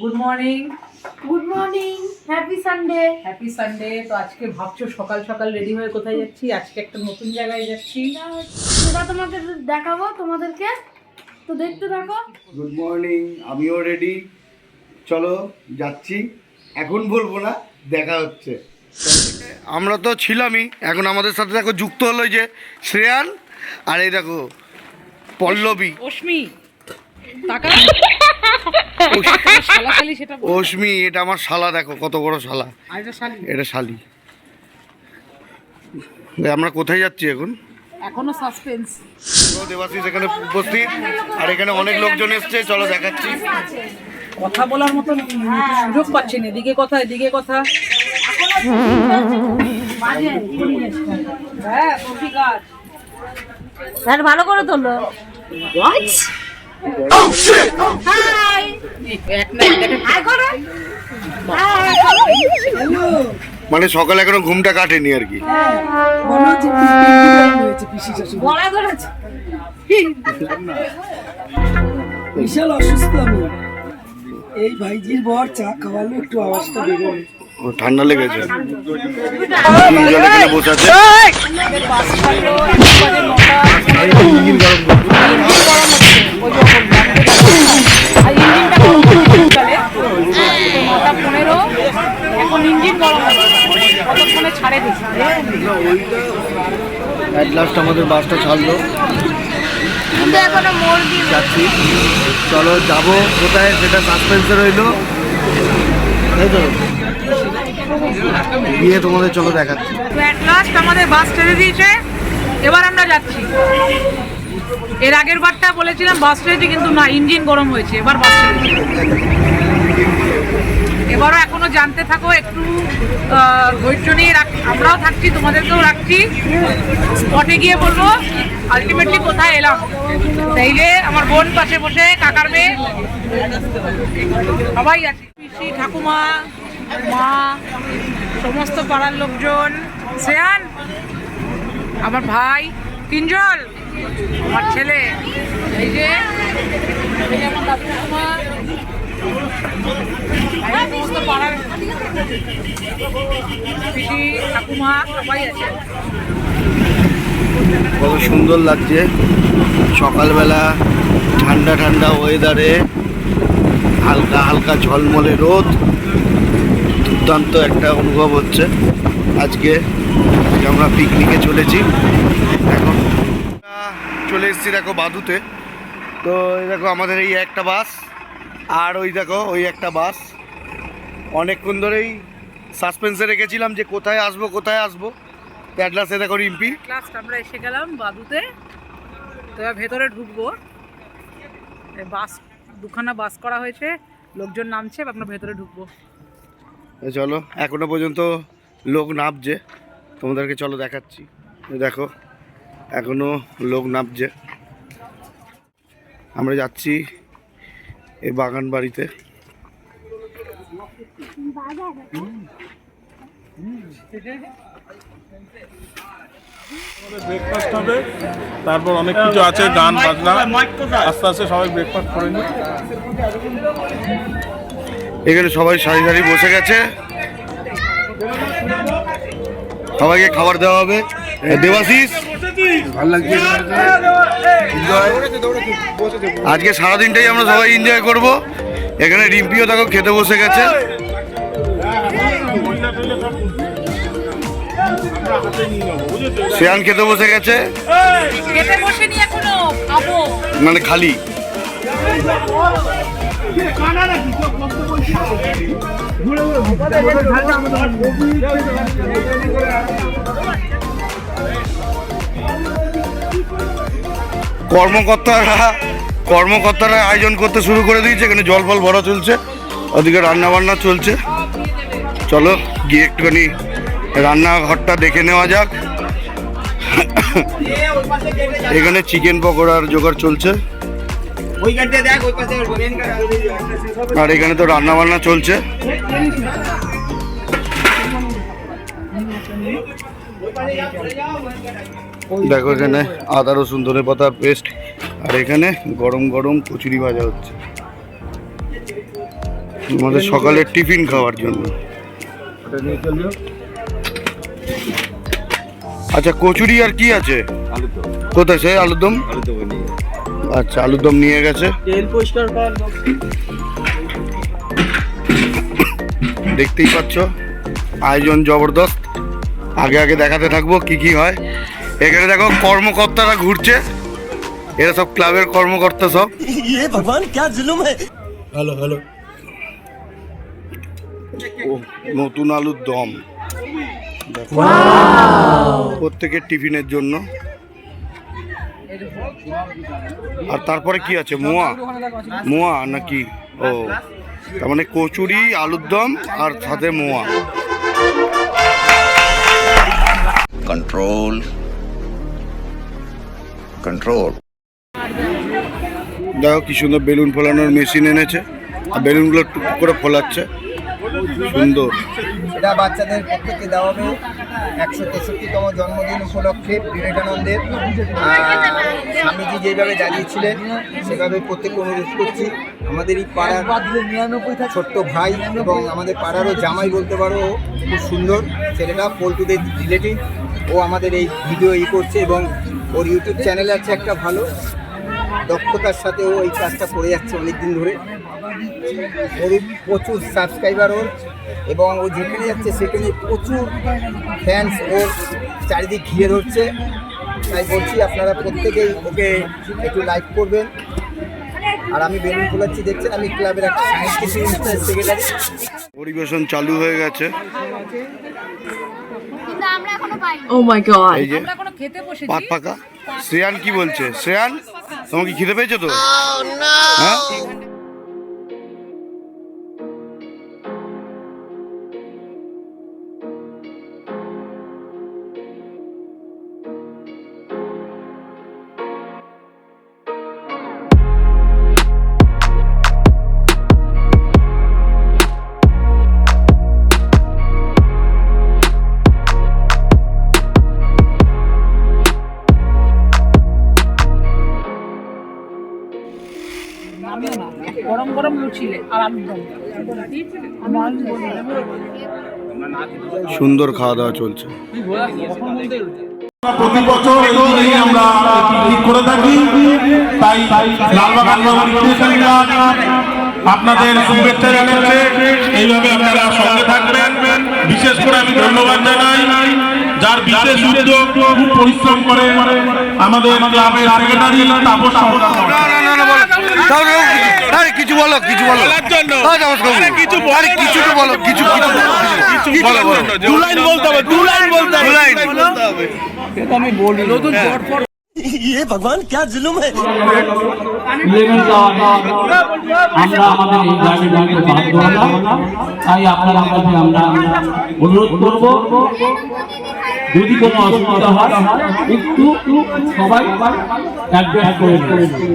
Good morning good morning happy Sunday happy Sunday তো আজকে ভাবছ সকাল সকাল রেডি হয়ে কোথায় যাচ্ছি? আজকে একটা নতুন জায়গায় যাচ্ছি। সেটা তোমাকে দেখাবো তোমাদেরকে তো দেখতে থাকো। গুড মর্নিং আমিও রেডি চলো যাচ্ছি। এখন বলব না দেখা হচ্ছে। আমরা তো ছিলামই এখন আমাদের সাথে দেখো যুক্ত হলো যে শ্রেয়ান আর এই দেখো পল্লবী। অশ্মি। টাকা। অশ্মি এটা আমার শালা দেখো কত বড় শালা। এটা শালি। এটা শালি। এ, আমরা কোথায় যাচ্ছি এখন? এখনও সাসপেন্স দেবাশিস এখানে উপস্থিত আর এখানে অনেক লোকজন এসছে চলো দেখাচ্ছি। কথা বলার মতো সুযোগ পাচ্ছি না এদিকে কথা এদিকে কথা। হ্যাঁ ভালো করে তোলো। হাই এক না এক দেখে হাই করো মানে সকালে এখনও ঘুমটা কাটেনি আর কি। বিশাল অসুস্থ আমি। এই ভাইজির বর চা খাওয়ালো একটু আওয়াজটা ঠান্ডা লেগেছে। বসে আছে। লাস্ট আমাদের বাসটা ছাড়লো। যাচ্ছি। চলো যাব কোথায় সেটা সাসপেন্সে রইল। তাই তো। গিয়ে তোমাদের চলো দেখাচ্ছি। লাস্ট আমাদের বাস ছেড়ে দিয়েছে। এবার আমরা যাচ্ছি। এর আগের বারটা বলেছিলাম বাস ছেড়েছে কিন্তু না ইঞ্জিন গরম হয়েছে। এবার বাস ছেড়েছে এবারও এখনও জানতে থাকো, একটু ধৈর্য নিয়ে রাখ, আমরাও থাকছি, তোমাদেরকেও রাখছি। স্পটে গিয়ে বলব আলটিমেটলি কোথায় এলাম? তাইলে আমার বোন পাশে বসে, কাকার মেয়ে। সবাই আছে। পিসি, ঠাকুমা, মা, সমস্ত পাড়ার লোকজন। শ্রেয়ান, আমার ভাই, তিনজন, আমার ছেলে। এই যে আমার দাদু আছে কত সুন্দর লাগছে। সকালবেলা ঠান্ডা ঠান্ডা ওয়েদারে হালকা হালকা ঝলমলে রোদ। দুর্দান্ত একটা অনুভব হচ্ছে। আজকে আমরা পিকনিকে চলেছি। এখন চলে এসেছি দেখো বাদুতে। তো দেখো আমাদের এই একটা বাস আর ওই দেখো ওই একটা বাস। অনেকক্ষণ ধরেই সাসপেন্সে রেখেছিলাম যে কোথায় আসব কোথায় আসব। প্যাডলাসে দেখো রিম্পি। লাস্ট আমরা এসে গেলাম বাদুতে। তো ভেতরে ঢুকবো। এই বাস দুখানা বাস করা হয়েছে। লোকজন নামছে আমরা ভেতরে ঢুকবো। চলো এখনও পর্যন্ত লোক নামছে। তোমাদেরকে চলো দেখাচ্ছি। দেখো এখনও লোক নামছে। আমরা যাচ্ছি এই বাগান বাড়িতে ব্রেকফাস্ট হবে। তারপর অনেক কিছু আছে গান বাজনা। আস্তে আস্তে সবাই ব্রেকফাস্ট করে নিই এখানে সবাই সারি সারি বসে গেছে। সবাইকে খাবার দেওয়া হবে। দেবাশিস? ভালো আজকে সারাদিনটাই আমরা সবাই এনজয় করব। এখানে রিম্পিও দেখো খেতে বসে গেছে। শ্রেয়ান খেতে বসে গেছে। খেতে বসে নি এখনও কর্মকর্তারা কর্মকর্তারা আয়োজন করতে শুরু করে দিয়েছে, এখানে জল ফল ভরা চলছে, ওদিকে রান্না বান্না চলছে। চলো গিয়ে একটুখানি রান্নাঘরটা দেখে নেওয়া যাক। এখানে চিকেন পকোড়ার জোগাড় চলছে। আর এখানে তো রান্না বান্না চলছে। দেখো এখানে আদা, রসুন, ধনে পাতার পেস্ট আর এখানে গরম গরম কচুরি ভাজা হচ্ছে। আমাদের সকালের টিফিন খাওয়ার জন্য। আচ্ছা কচুরি আর কি আছে? কোথায় সে আলুরদম? আচ্ছা আলুরদম নিয়ে গেছে। দেখতেই পাচ্ছ, আয়োজন জবরদস্ত। আগে আগে দেখাতে থাকব কি কি হয়। এখানে দেখো কর্মকর্তারা ঘুরছে। এরা সব ক্লাবের কর্মকর্তা সব। Hello hello. ও নতুন আলুর দম। দেখো। প্রত্যেকের টিফিনের জন্য। আর তারপরে কি আছে? মোয়া। মোয়া নাকি? ও তার মানে কচুরি আলুর দম আর সাথে মোয়া। Control control. দেখো কি সুন্দর বেলুন ফোলানোর মেশিন এনেছে। আর বেলুনগুলো টুক করে ফোলাচ্ছে। সুন্দর। এটা বাচ্চাদের প্রত্যেককে দেওয়া হবে? একশো তেষট্টিতম জন্মদিন উপলক্ষে বিবেকানন্দের। স্বামীজি যেভাবে জানিয়েছিলেন সেভাবে প্রত্যেককে অনুরোধ করছি। আমাদের এই পাড়ার ছোট্ট ভাই এবং আমাদের পাড়ারও জামাই বলতে পারো খুব সুন্দর। ছেলেটা পল্টুদের রিলেটিভ ও আমাদের এই ভিডিও ই করছে এবং ওর ইউটিউব চ্যানেল আছে একটা ভালো। দক্ষতার সাথে ও এই কাজটা করে যাচ্ছে অনেক দিন ধরে। ওর প্রচুর সাবস্ক্রাইবার ওর, এবং ও যেখানে যাচ্ছে সেখানে প্রচুর ফ্যান্স ওর চারিদিক ঘিরে ধরছে। তাই বলছি আপনারা প্রত্যেকেই ওকে একটু লাইক করবেন। আর আমি বেলুন ফোলাচ্ছি, দেখছেন আমি ক্লাবের একটা সেক্রেটারি পরিবেশন চালু হয়ে গেছে। আমরা এখনও পাইনি। ও মাই গড এই যে আমরা এখনও খেতে বসেছি। পাত পাকা। শ্রেয়ান কি বলছে? শ্রেয়ান তোমাকে খেতে খিদে পেয়েছ তো? হ্যাঁ? গরম গরম আর আলুর দম সুন্দর খাওয়া দাওয়া চলছে। প্রতি বছর এই আমরা ঠিক করে থাকি। তাই লালবাগান আপনাদের শুভেচ্ছা জানাচ্ছে। এইভাবে আপনারা সঙ্গে থাকবেন। বিশেষ করে আমি ধন্যবাদ জানাই। যার বিশেষ উদ্যোগ খুব পরিশ্রম করে আমাদের ক্লাবের সেক্রেটারি তাপস বলো আরে কিছু বলো কিছু বলো। আরে নমস্কার কিছু আরে কিছু তো বলো কিছু কিছু কিছু বলো। বলো দু লাইন বলতে হবে দু লাইন বলতে হবে। লাইন বলতে হবে। ইলেভেন আমরা আমাদের এই জায়গায় জায়গায় বাধ্য হলাম তাই আপনার কাছে আমরা অনুরোধ করব যদি কোনো অসুবিধা হয় একটু সবাই অ্যাডজাস্ট করে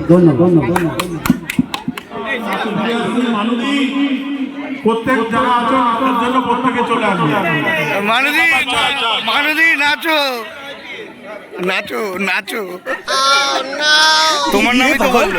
ধন্যবাদ ধন্যবাদ। মানুষই প্রত্যেক জায়গা আছে আপনার জন্য প্রত্যেকে চলে আসবে মানুদি মানুদি নাচো নাচো নাচো তোমার নামই তো বললো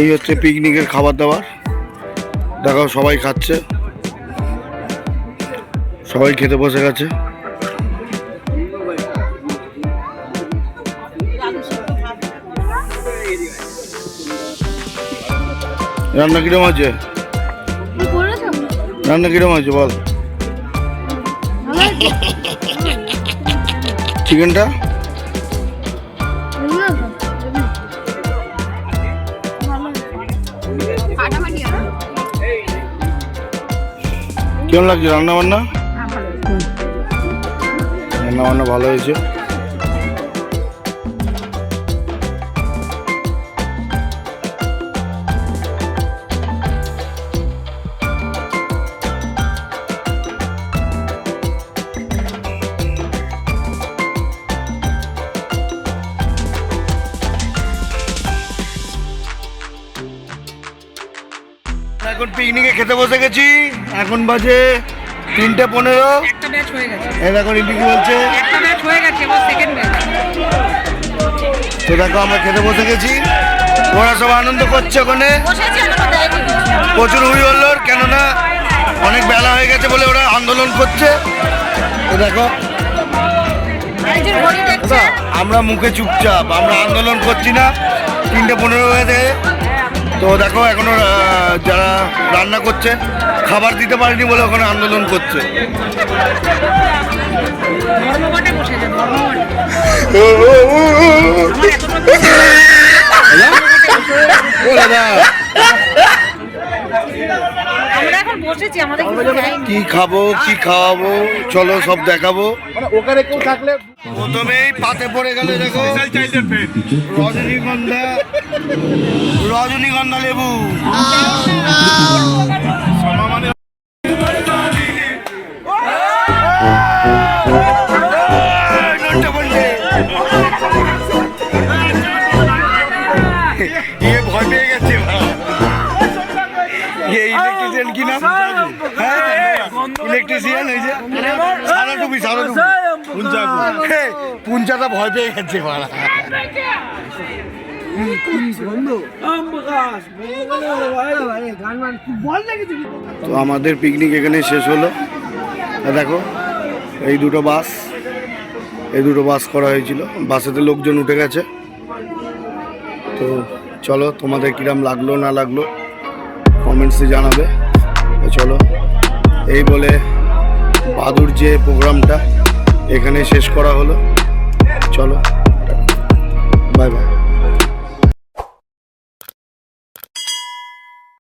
এই হচ্ছে পিকনিকের খাবার দাবার দেখো সবাই খাচ্ছে। সবাই খেতে বসে গেছে। রান্না কিরম আছে রান্না কিরম আছে বল। চিকেনটা কেমন লাগছে রান্না বান্না রান্না বান্না ভালো হয়েছে। এখন বাজে তিনটে পনেরো। এই দেখো রিম্পি কি বলছে। হয়ে তো দেখো আমরা খেতে বসে গেছি। ওরা সব আনন্দ করছে ওখানে। প্রচুর হুই হল্লোর কেননা অনেক বেলা হয়ে গেছে বলে ওরা আন্দোলন করছে। তো দেখো। আমরা মুখে চুপচাপ আমরা আন্দোলন করছি না। তিনটে পনেরো হয়েছে তো দেখো এখনও যারা রান্না করছে খাবার দিতে পারেনি বলে ওখানে আন্দোলন করছে। ধর্মঘটে বসে ধর্মঘটে। ও দাদা বসেছি আমাদের কি খাব কি খাওয়াবো চলো সব দেখাবো। ওখানে কেউ থাকলে প্রথমেই পাতে পড়ে গেলে দেখো। রজনীগন্ধা রজনীগন্ধা লেবু। ভয় পেয়ে গেছে ইলেকট্রিশিয়ান কি নাম? হ্যাঁ ইলেকট্রিশিয়ান ওই যে। সারা টুপি সারা টুপি পুঞ্চা পুঞ্চাটা ভয় পেয়ে গেছে মারা। তো আমাদের পিকনিক এখানে শেষ হলো। দেখো এই দুটো বাস এই দুটো বাস করা হয়েছিল। বাসেতে লোকজন উঠে গেছে। তো চলো তোমাদের কিরাম লাগল না লাগল? কমেন্টসে জানাবে। চলো, এই বলে বাদুর যে প্রোগ্রামটা এখানে শেষ করা হলো। চলো বাই বাই